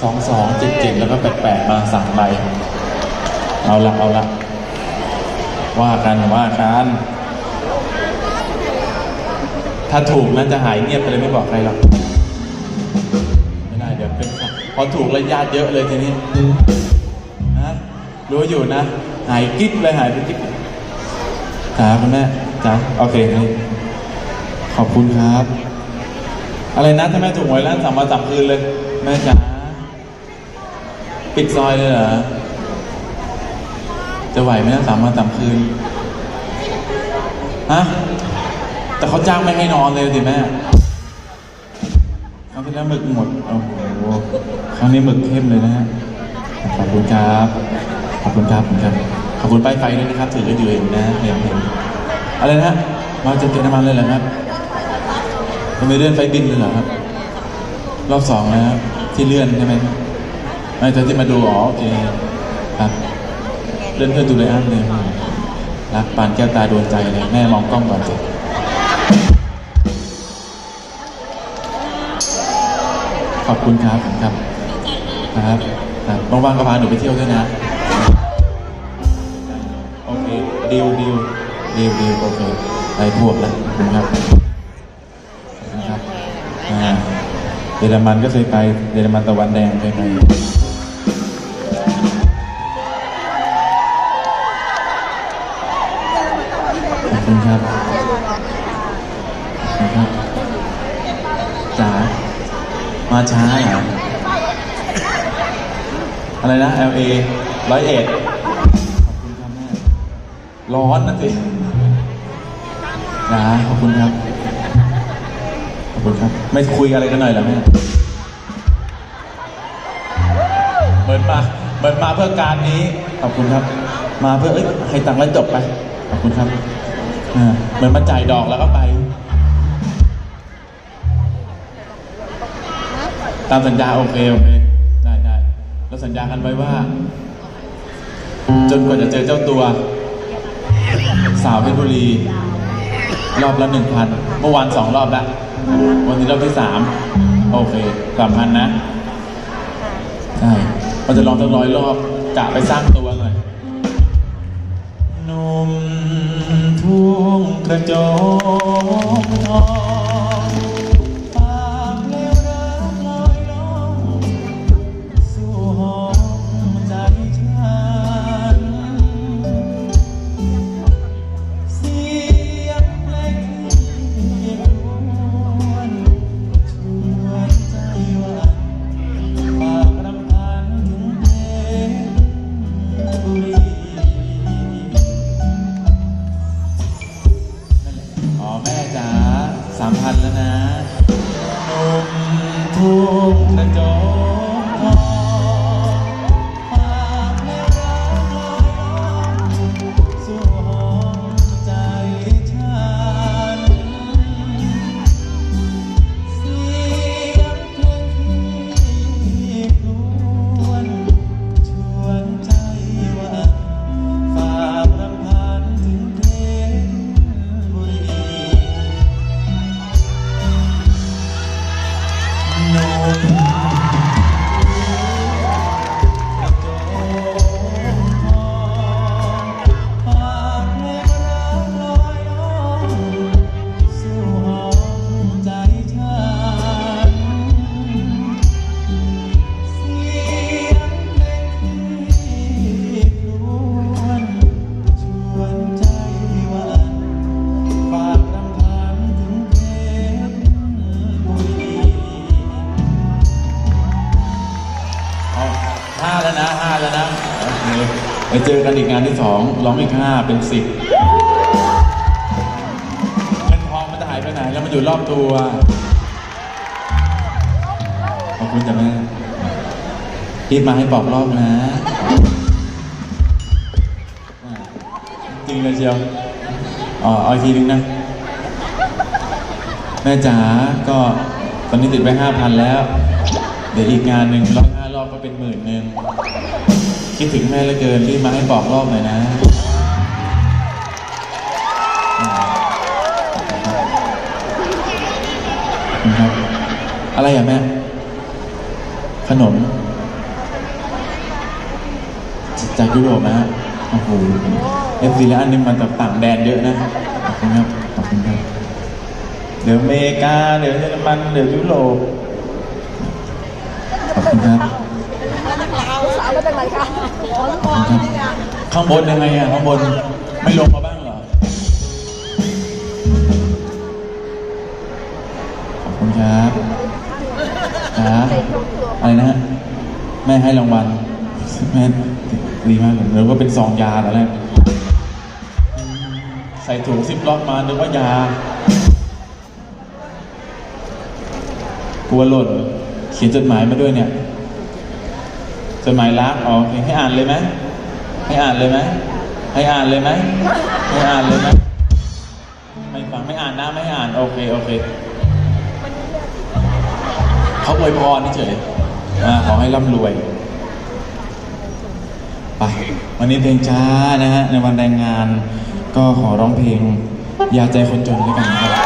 สองสองเจ็ดเจ็ดแล้วก็แปดแปดมาสั่งไปเอาละเอาละว่ากันว่ากัน ถ้าถูกนะจะหายเงียบไปเลยไม่บอกใครหรอก ไม่ได้เดี๋ยวเป็นพอถูกแล้วญาติเยอะเลยทีนี้นะรู้อยู่นะ หายกิ๊บเลยหายไปกิ๊บจ๋าคุณแม่จ๋าโอเคนี่ขอบคุณครับ อะไรนะถ้าแม่ถูกหวยแล้วสั่งมาสั่งคืนเลย แม่จ๋า ปิดซอยเลยเหรอ จะไหวไหมนะสามวันสามคืน ฮะ แต่เขาจ้างไม่ให้นอนเลยสิแม่ครั้งที่แล้วหมึกหมด โอ้โห ครั้งนี้หมึกเข้มเลยนะฮะ ขอบคุณครับ ขอบคุณครับขอบคุณครับ ขอบคุณป้ายไฟด้วยนะครับถืออยู่เองนะเห็นเห็นอะไรนะมาจะเติมน้ำมันเลยเหรอครับมันไม่เลื่อนไฟบินเลยเหรอครับ รอบสองแล้วที่เลื่อนใช่ไหม ไม่ตอนที่มาดูอ๋อโอเคครับเลื่อนเพื่อนดูเลยอันเลยรักปานแก้วตาดวงใจเลยแม่มองกล้องก่อนสิขอบคุณครับผมครับครับครับว่างๆก็พาหนูไปเที่ยวด้วยนะ โอเคดีลดีลดีลดีลโอเคไปพวกแล้วขอบคุณครับขอบคุณครับอ่าเยอรมันก็เคยไปเยอรมันตะวันแดงเคยไป ขอบคุณครับขอบคุณครับจ๋ามาช้าเหรออะไรนะ LA ร้อยเอ็ดขอบคุณครับแม่ร้อนนะสินะขอบคุณครับ ขอบคุณครับ ไม่คุยอะไรกันหน่อยเหรอแม่เหมือนมาเหมือนมาเพื่อการนี้ ขอบคุณครับ มาเพื่อเอ้ยให้ตังค์แล้วจบไป ขอบคุณครับ เหมือนมาจ่ายดอกแล้วก็ไป ตามสัญญาโอเคโอเคได้ได้แล้วสัญญากันไว้ว่า จนกว่าจะเจอเจ้าตัว สาวเพชรบุรี รอบละหนึ่งพันเมื่อวานสองรอบล้ววันนี้รอบที่สามโอเคสามพันนะใช่เราจะลองตั้งร้อยรอบกะไปสร้างตัว งกระจองทอง ร้องอีกห้าเป็นสิบเงินทองมันจะหายไปไหน แล้วมันอยู่รอบตัว ขอบคุณจ้ะแม่รีบมาให้บอกรอบนะอ่าจริงเลยเชียวอ๋อเอาอีกทีนึงนะแม่จ๋าก็ตอนนี้ติดไปห้าพันแล้ว เดี๋ยวอีกงานหนึ่งรอบห้ารอบก็เป็นหมื่นหนึ่งคิดถึงแม่เหลือเกินรีบมาให้บอกรอบหน่อยนะ อะไรอะแม่ ขนม จากยุโรปนะฮะโอ้โหเอฟซีและอันนี้มาจากต่างแดนเยอะนะขอบคุณครับขอบคุณครับเดี๋ยวอเมริกาเดี๋ยวเยอรมันเดี๋ยวยุโรปขอบคุณครับสาวมาจากไหนคะขอลูกบอลนี่ค่ะข้างบนยังไงอะข้างบนไม่ลงมาบ้างเหรอขอบคุณครับ ครับอะไรนะฮะแม่ให้รางวัลแม่ดีมากเลยนึกว่าเป็นซองยาแล้วแรกใส่ถุงซิปล็อกมานึกว่ายากลัวหล่นเขียนจดหมายมาด้วยเนี่ยจดหมายรักอ๋อให้อ่านเลยไหมให้อ่านเลยไหมให้อ่านเลยไหมให้อ่านเลยไหมไม่ฟังไม่อ่านนะไม่อ่านโอเคโอเค เขาอวยพรเฉยขอให้ร่ำรวยไปวันนี้เพลงช้านะฮะในวันแรงงาน ก็ขอร้องเพลงยาใจคนจนด้วยกันนะครับ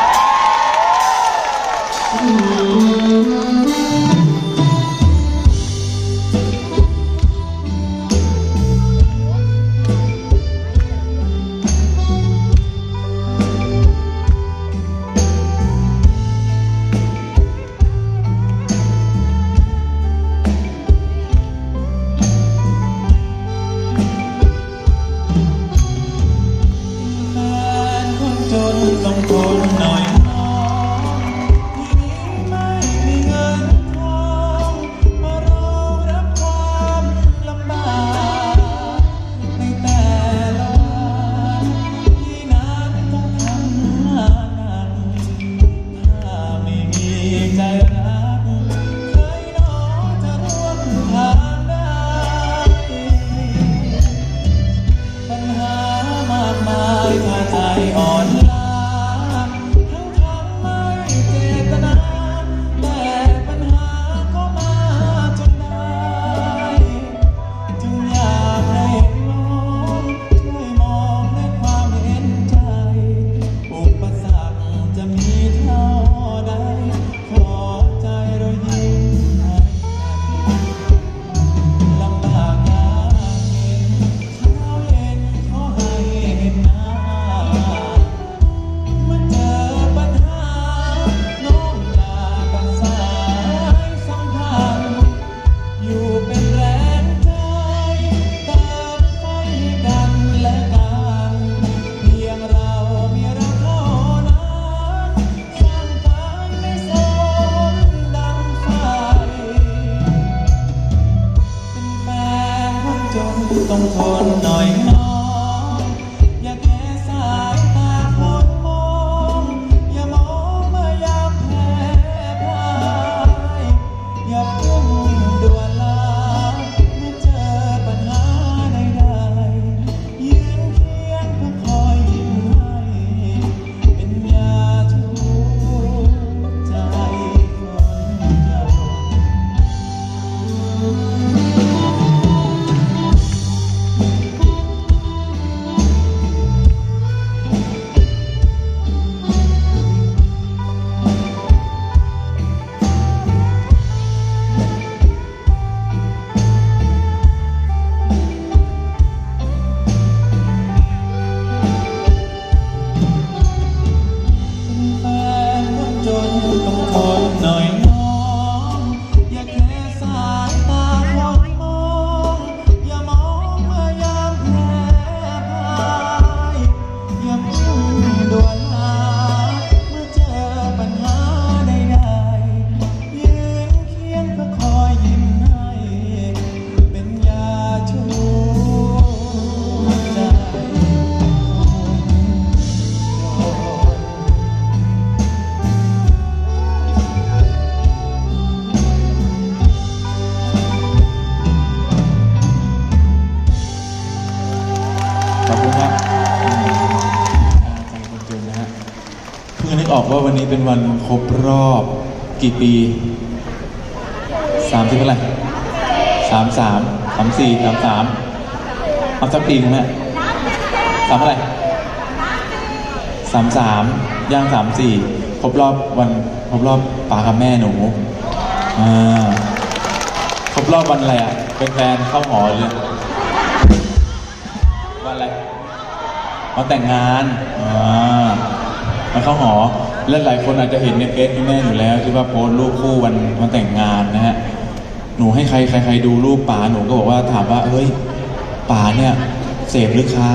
เป็นวันครบรอบกี่ปีสามสิบเท่าไหร่สามสามสามสี่สามสามเอาสักปีคุณแม่สามเท่าไหร่สามสามย่างสามสี่ครบรอบวันครบรอบป้ากับแม่หนูอ่าครบรอบวันอะไรอะเป็นแฟนเข้าหอเลยวันอะไรวันแต่งงานอ่ามาเข้าหอ และหลายคนอาจจะเห็นในเฟซคุณแม่อยู่แล้วที่ว่าโพสต์รูปคู่วันวันแต่งงานนะฮะหนูให้ใครใครใครดูรูปป๋าหนูก็บอกว่าถามว่าเฮ้ยป๋าเนี่ยเสพหรือค้า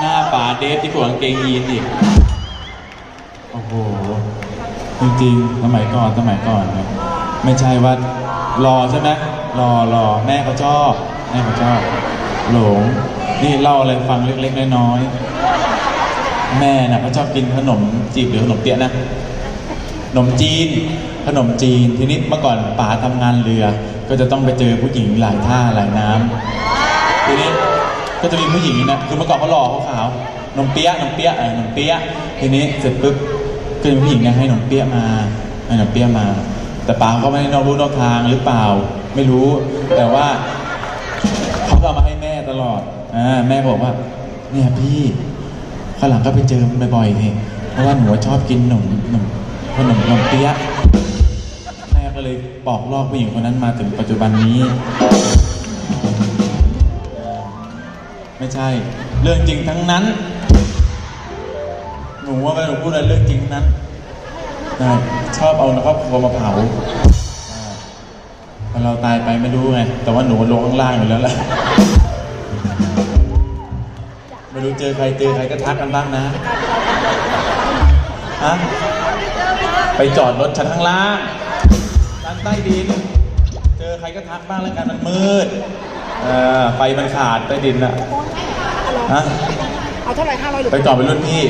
หน้าป๋าเดฟที่กวางเกงยีนอีกโอ้โหจริงๆสมัยก่อนสมัยก่อนนี่ยไม่ใช่ว่ารอใช่ไหมรอรอแม่เขาชอบแม่เขาชอบหลง นี่เล่าอะไรฟังเล็กๆน้อยๆแม่น่ะเขาชอบกินขนมจีบหรือขนมเปี๊ยะนะขนมจีน ขนมจีนทีนี้เมื่อก่อนป๋าทำงานเรือ ก็จะต้องไปเจอผู้หญิงหลายท่าหลายน้ำทีนี้ก็จะมีผู้หญิงนะคือเมื่อก่อนเขาหล่อเขาขาวๆนมเปี๊ยะนมเปี๊ยะเออนมเปี๊ยะทีนี้เสร็จปุ๊บก็จะมีผู้หญิงเนี่ยให้นมเปี๊ยะมาให้นมเปี๊ยะมา แต่ป๋าเขาไม่ได้นอกรู้นอกทางหรือเปล่า ไม่รู้แต่ว่าเขาก็เอามาให้แม่ตลอด อ่าแม่บอกว่า เนี่ยพี่ข้างหลังก็ไปเจอมันบ่อยๆนี่เพราะว่าหนูชอบกินขนมขนมขนมขนมเปี๊ยะแม่ก็เลยปอกลอกผู้หญิงคนนั้นมาถึงปัจจุบันนี้ ไม่ใช่ เรื่องจริงทั้งนั้น หนูว่าไม่หนูพูดอะไรเรื่องจริงทั้งนั้นชอบเอาครอบครัวมาเผาพอเราตายไปไม่รู้ไง แต่ว่าหนูลงข้างล่างอยู่แล้วแหละ ไม่รู้เจอใครเจอใครก็ทักกันบ้างนะฮะไปจอดรถชั้นข้างล่างชั้นใต้ดิน เจอใครก็ทักบ้างแล้วกันมันมืดเออไฟมันขาดใต้ดินอะฮะเอาเท่าไหร่ห้าร้อยหรือไปก่อนเป็นรุ่นพี่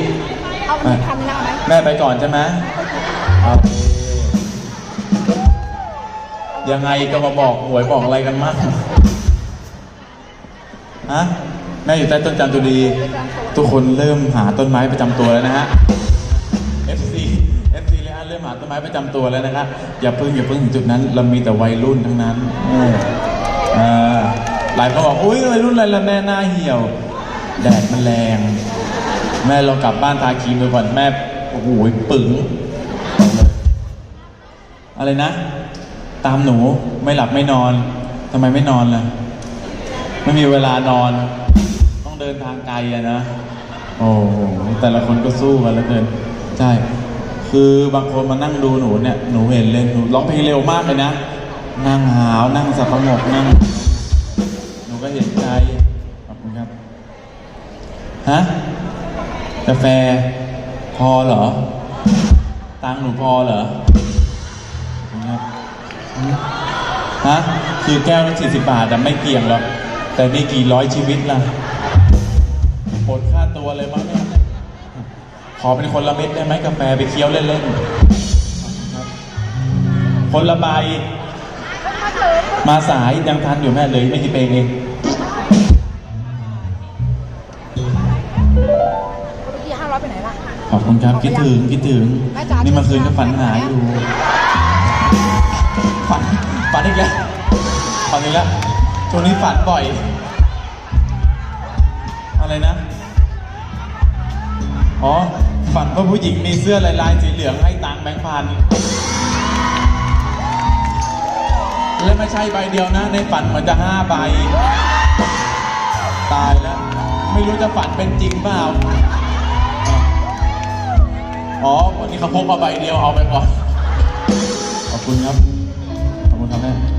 เอาหนึ่งพันนะเอาไหมแม่ไปก่อนใช่ไหมโอเคยังไงก็มาบอกหวยบอกอะไรกันมั่งฮะ แม่อยู่ใต้ต้นจันทุรีทุกคนเริ่มหาต้นไม้ประจำตัวแล้วนะฮะ FC FC เลยฮะเริ่มหาต้นไม้ประจำตัวแล้วนะครับอย่าเพิ่งอย่าเพิ่งถึงจุดนั้น เรามีแต่วัยรุ่นทั้งนั้นเอออ่าหลายคนบอกอุ้ยวัยรุ่นอะไรละแม่หน้าเหี่ยว แดดมันแรง แม่ลองกลับบ้านทาครีมดูก่อนแม่โอ้โหปึ๋ง อะไรนะ ตามหนูไม่หลับไม่นอนทำไมไม่นอนล่ะ ไม่มีเวลานอน ต้องเดินทางไกลอะนะ โอ้โหแต่ละคนก็สู้กันเหลือเกิน ใช่ คือบางคนมานั่งดูหนูเนี่ย หนูเห็นเลยหนูร้องเพลงเร็วมากเลยนะ นั่งหาว นั่งสับประงกนั่ง หนูก็เห็นใจ ขอบคุณครับ ฮะ กาแฟ พอเหรอ ตังค์หนูพอเหรอขอบคุณครับหืมฮะ คือแก้วละสี่สิบบาทแต่ไม่เกี่ยงหรอก แต่นี่กี่ร้อยชีวิตล่ะหมดค่าตัวเลยมั้งเนี่ยขอเป็นคนละเม็ดได้ไหมกาแฟไปเคี้ยวเล่นๆครับคนละใบ มาสายยังทันอยู่แม่เลยไม่กี่เพลงเองพี่ห้าร้อยไปไหนล่ะ ขอบคุณครับ คิดถึง คิดถึงแม่จ๋านี่เมื่อคืนก็ฝันหาอยู่ ฝัน ฝันอีกแล้ว ฝันอีกแล้ว ช่วงนี้ฝันบ่อย อะไรนะ อ๋อ ฝันว่าผู้หญิงมีเสื้อลายลายๆสีเหลืองให้ตังแบงค์พัน และไม่ใช่ใบเดียวนะ ในฝันมือนจะห้าใบ ตายแล้ว ไม่รู้จะฝันเป็นจริงเปล่า อ๋อ วันนี้เขาพกมาใบเดียวเอาไปก่อน ขอบคุณครับ ขอบคุณครับแม่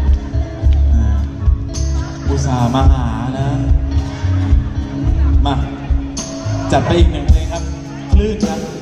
อุตส่าห์มาหานะ มา จัดไปอีกหนึ่งเพลงครับ คลื่นครับ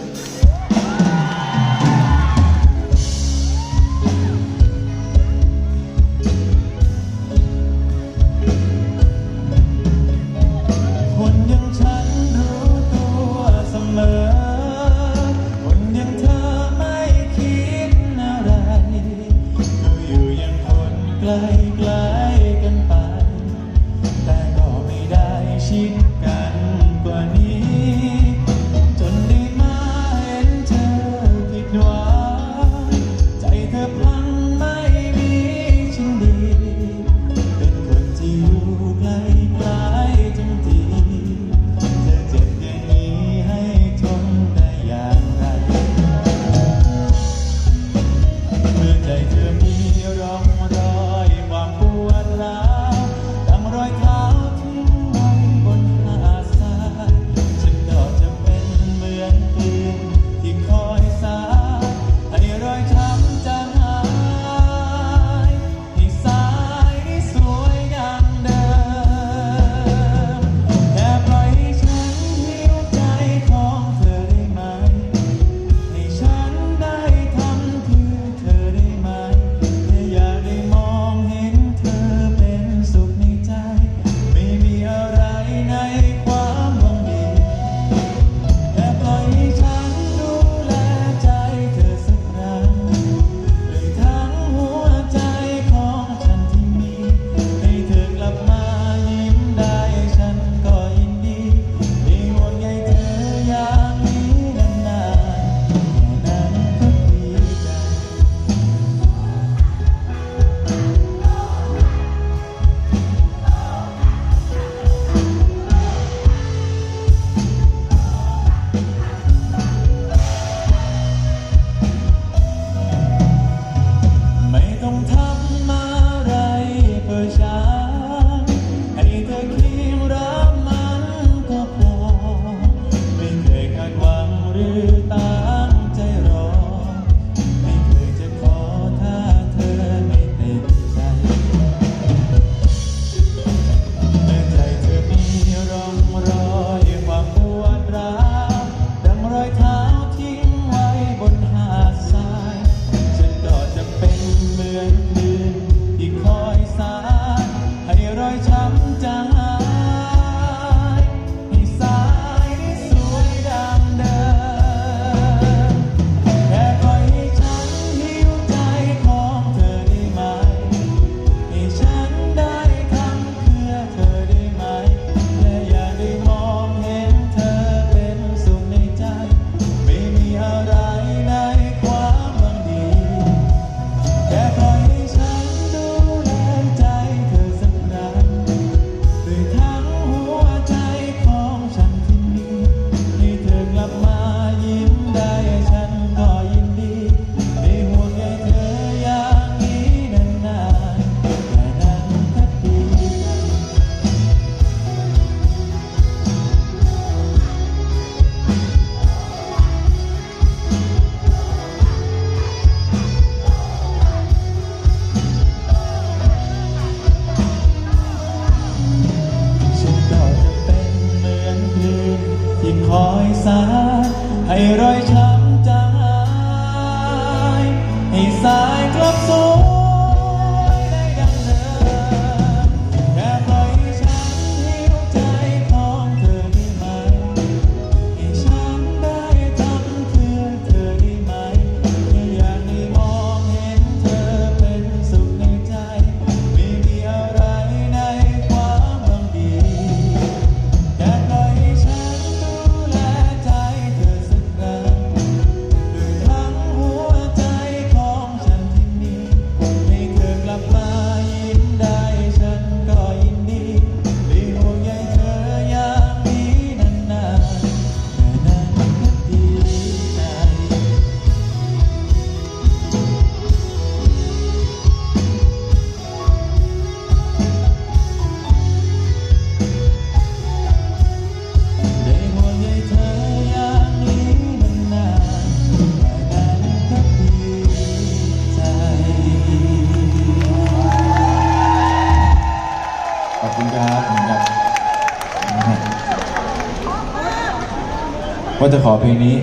ก็จะขอเพลงนี้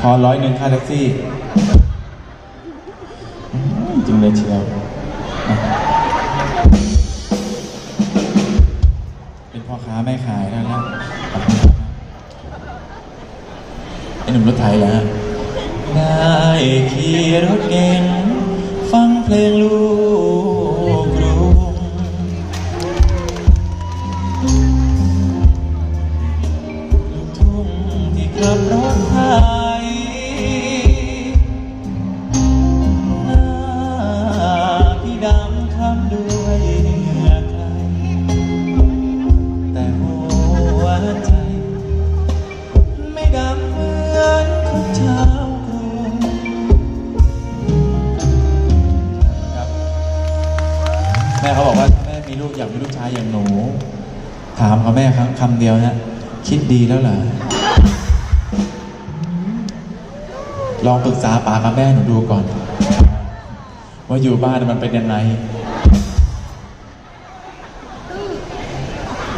ขอร้อยหนึ่งค่าแท็กซี่จริงเลยเชียวเป็นพ่อค้าไม่ขายนะนะไอหนุ่มรถไทยแล้วได้ขี่รถเก่งฟังเพลงลูกำเดียวนะ คิดดีแล้วเหรอ ลองปรึกษาป๋ากับแม่หนูดูก่อน ว่าอยู่บ้านมันเป็นยังไง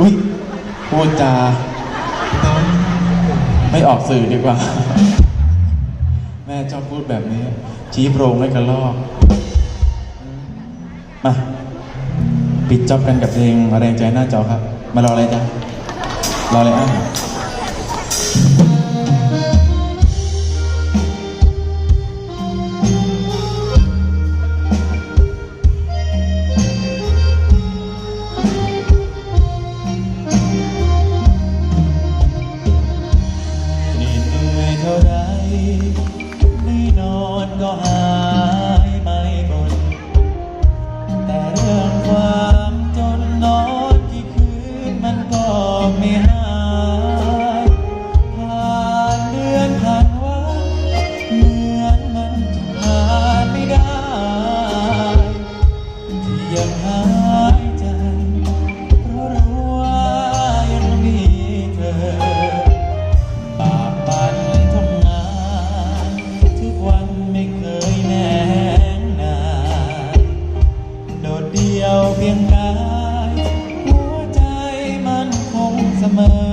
อุ้ยพูดจาไม่ออกสื่อดีกว่า แม่ชอบพูดแบบนี้ ชี้โปรงให้กระลอกมาปิดจอบกันกับเพลงแรงใจหน้าจอครับ มารออะไรจ๊ะ 老梁。the moon.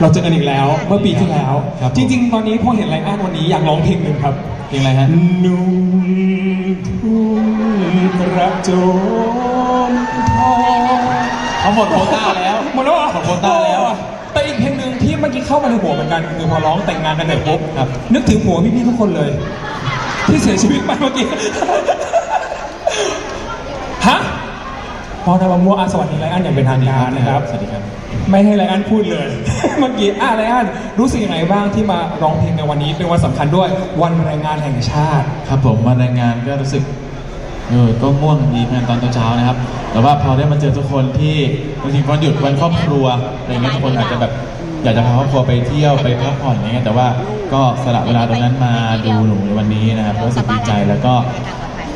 เราเจอกันอีกแล้วเมื่อปีที่แล้ว ครับผม จริง ๆ ตอนนี้พอเห็นไรอันวันนี้อยากร้องเพลงหนึ่งครับ เพลงอะไรฮะนุ่มทุ่งกระโจมทองเขาหมดโควต้าแล้ว หมดแล้วเหรอหมดโควต้าแล้วแต่อีกเพลงหนึ่งที่เมื่อกี้เข้ามาในหัวเหมือนกัน คือพอร้องแต่งงานกันเสร็จปุ๊บครับ นึกถึงหัวพี่ๆทุกคนเลย ที่เสียชีวิตไปเมื่อกี้ ฮะ พอทำมามัวอาสวัสดีไรอันอย่างเป็นทางการนะครับ สวัสดีครับ ไม่ให้ไรอันพูดเลย เมื่อกี้อะไรอันรู้สึกยังไงบ้างที่มาร้องเพลงในวันนี้เป็นวันสำคัญด้วยวันแรงงานแห่งชาติ ครับผมวันแรงงานก็รู้สึกเออก็ง่วงดีงานตอนเช้าๆนะครับ แต่ว่าพอได้มาเจอทุกคนที่บางทีวันหยุดวันครอบครัวอะไรเงี้ยทุกคนอาจจะแบบอยากจะพาครอบครัวไปเที่ยวไปพักผ่อนอะไรเงี้ยแต่ว่าก็สละเวลาตรงนั้นมาดูหนูในวันนี้นะครับก็รู้สึกดีใจแล้วก็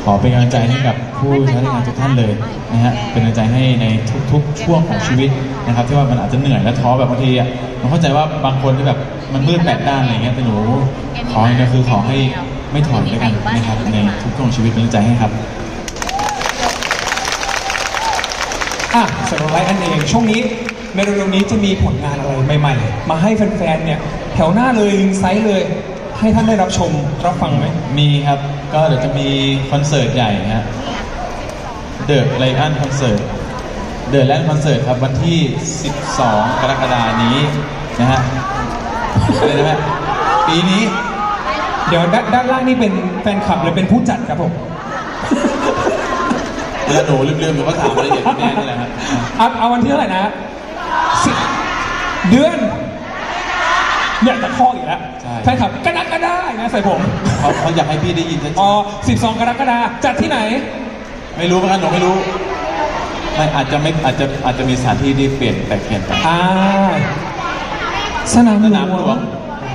ขอเป็นกำลังใจให้กับผู้ใช้แรงงานทุกท่านเลยนะฮะเป็นกำลังใจให้ในทุกๆ ช่วงของชีวิตนะครับที่ว่ามันอาจจะเหนื่อยและท้อแบบบางทีอะผมเข้าใจว่าบางคนที่แบบมันมืดแปดด้านอะไรเงี้ยแต่หนูขออย่างคือขอให้ไม่ถอยด้วยกันนะครับในทุกช่วงชีวิตเป็นกำลังใจให้ครับอะสำหรับไรอันเองช่วงนี้ในเร็วๆนี้จะมีผลงานอะไรใหม่ ๆ มาให้แฟนๆเนี่ยแถวหน้าเลยลิงไซส์เลย ให้ท่านได้รับชมรับฟังไหม มีครับ ก็เดี๋ยวจะมีคอนเสิร์ตใหญ่นะฮะเดอะไลอันคอนเสิร์ต เดอะไลอันคอนเสิร์ตครับวันที่ 12 กรกฎานี้นะฮะอะไรนะแม่ปีนี้เดี๋ยวด้านด้านล่างนี่เป็นแฟนคลับหรือเป็นผู้จัดครับผมแล้วหนูลืมๆหนูก็ถามรายละเอียดแม่นี่แหละครับ เอาเอาวันที่เท่าไหร่นะสิบเดือน เนี่ยตะคอกอีกแล้วใช่ แฟนคลับกระดักกระได้นะใส่ผมเขาเขาอยากให้พี่ได้ยินชัดอ๋อ12 กรกฎาคมจัดที่ไหนๆไม่รู้เหมือนกันหนูไม่รู้ไม่อาจจะไม่อาจจะอาจจะมีสถานที่ที่เปลี่ยนแปลกเปลี่ยนไปอ่า สนามสนามหลวง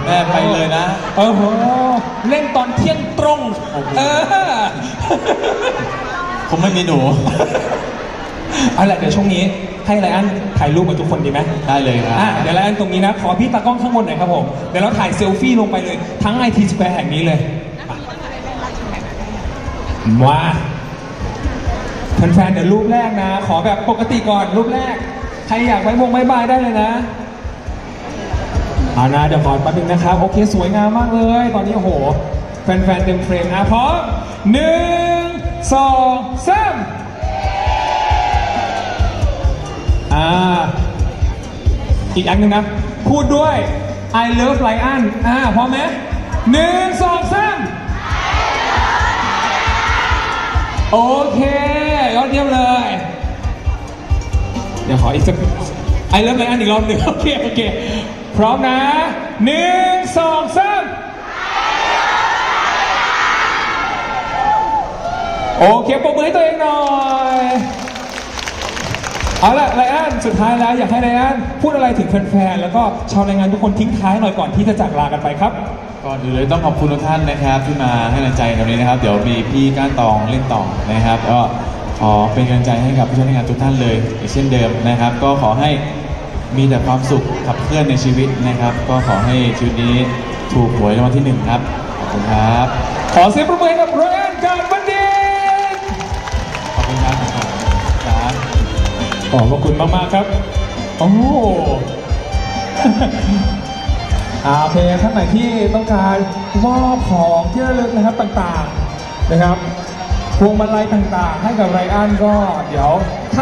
แม่ไปเลยนะเออโหเล่นตอนเที่ยงตรง โอ้โห เออ คงไม่มีหนู เอาละเดี๋ยวช่วงนี้ให้ไลอ้อนถ่ายรูปกับทุกคนดีไหมได้เลยครับ อะเดี๋ยวไลอ้อนตรงนี้นะ ขอพี่ตากล้องข้างบนหน่อยครับผม เดี๋ยวเราถ่ายเซลฟี่ลงไปเลย ทั้งไอทีสแควร์แห่งนี้เลยมาแฟนๆเดี๋ยวรูปแรกนะ ขอแบบปกติก่อนรูปแรก ใครอยากไว้วงไว้บายได้เลยนะเอานะเดี๋ยวก่อนแป๊บนึงนะครับ โอเคสวยงามมากเลย ตอนนี้โอ้โห แฟนๆเต็มเฟรมนะพร้อมหนึ่งสองสาม อ่าอีกอันหนึ่งนะ พูดด้วย I love Lion อ่าพร้อมไหมหนึ่งสองสามโอเคยอดเยี่ยมเลย เดี๋ยวขออีกสักไอเริ่มไลอันอีกรอบหนึ่งโอเคโอเค พร้อมนะหนึ่งสองสามโอเคปรบมือให้ตัวเองหน่อย เอาละไลอันสุดท้ายแล้วอยากให้ไลอันพูดอะไรถึงแฟนๆแล้วก็ชาวแรงงานทุกคนทิ้งท้ายหน่อยก่อนที่จะจากลากันไปครับ ก่อนอื่นเลยต้องขอบคุณทุกท่านนะครับ ที่มาให้กำลังใจในวันนี้นะครับ เดี๋ยวมีพี่ก้านตองเล่นต่อนะครับก็ขอเป็นกำลังใจให้กับผู้ใช้แรงงานทุกท่านเลยอีกเช่นเดิมนะครับ ก็ขอให้มีแต่ความสุขขับเคลื่อนในชีวิตนะครับ ก็ขอให้ชีวิตนี้ถูกหวยรางวัลที่หนึ่งครับขอบคุณครับ ขอเสียงปรบมือให้กับไร อบพระคุณมากๆครับ โอ้อ่าโอเคท่านไหนที่ต้องการมอบของที่ระลึกนะครับต่างๆนะครับพวงมาลัยต่างๆ ให้กับไรอันก็เดี๋ยว